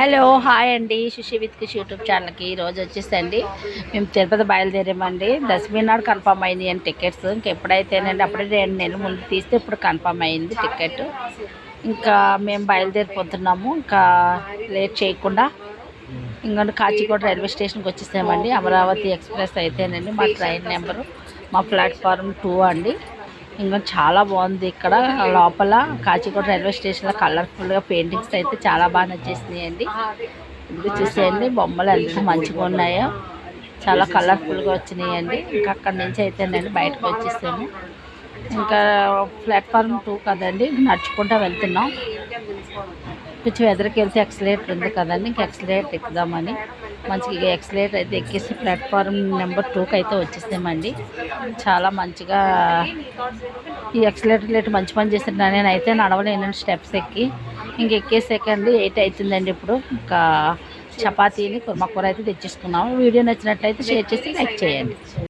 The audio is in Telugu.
హలో హాయ్ అండి. సుషి విత్ కిష్ యూట్యూబ్ ఛానల్కి ఈరోజు వచ్చేసండి మేము తిరుపతి బయలుదేరామండి. దశమి నాడు కన్ఫర్మ్ అయింది అండి టికెట్స్. ఇంకెప్పుడైతేనండి అప్పుడే రెండు నెలల ముందు తీస్తే ఇప్పుడు కన్ఫర్మ్ అయింది టికెట్. ఇంకా మేము బయలుదేరిపోతున్నాము. ఇంకా లేట్ చేయకుండా ఇంకా కాచిగూడ రైల్వే స్టేషన్కి వచ్చేసామండి. అమరావతి ఎక్స్ప్రెస్ అయితేనండి మా ట్రైన్ నెంబరు మా ప్లాట్ఫారం టూ అండి. ఇంకా చాలా బాగుంది ఇక్కడ లోపల కాచిగూడ రైల్వే స్టేషన్లో కలర్ఫుల్గా పెయింటింగ్స్ అయితే చాలా బాగా నచ్చేసినాయి అండి ఇది చూసేయండి బొమ్మలు ఎంత మంచిగా ఉన్నాయో. చాలా కలర్ఫుల్గా వచ్చినాయి అండి ఇంకా అక్కడి నుంచి అయితేనండి బయటకు వచ్చేసాము ఇంకా ప్లాట్ఫారం టూ కదండి. నడుచుకుంటూ వెళ్తున్నాం. కొంచెం ఎదురుకి వెళ్తే ఎక్సలేటర్ ఉంది కదండి. ఇంకా ఎక్సలేటర్ ఎక్కుదామని. మంచిగా ఎక్సలేటర్ అయితే ఎక్కేసి ప్లాట్ఫారం నెంబర్ టూకి అయితే వచ్చేసామండి. చాలా మంచిగా ఈ ఎక్సలేటర్ లేట్ మంచి పని చేస్తున్నాను నేను అయితే నడవలేను స్టెప్స్ ఎక్కి. ఇంక ఎక్కేసాకండి. ఎయిట్ అవుతుందండి ఇప్పుడు. ఇంకా చపాతీని కుర్మకూర అయితే తెచ్చేసుకున్నాము. వీడియో నచ్చినట్లయితే షేర్ చేసి లైక్ చేయండి.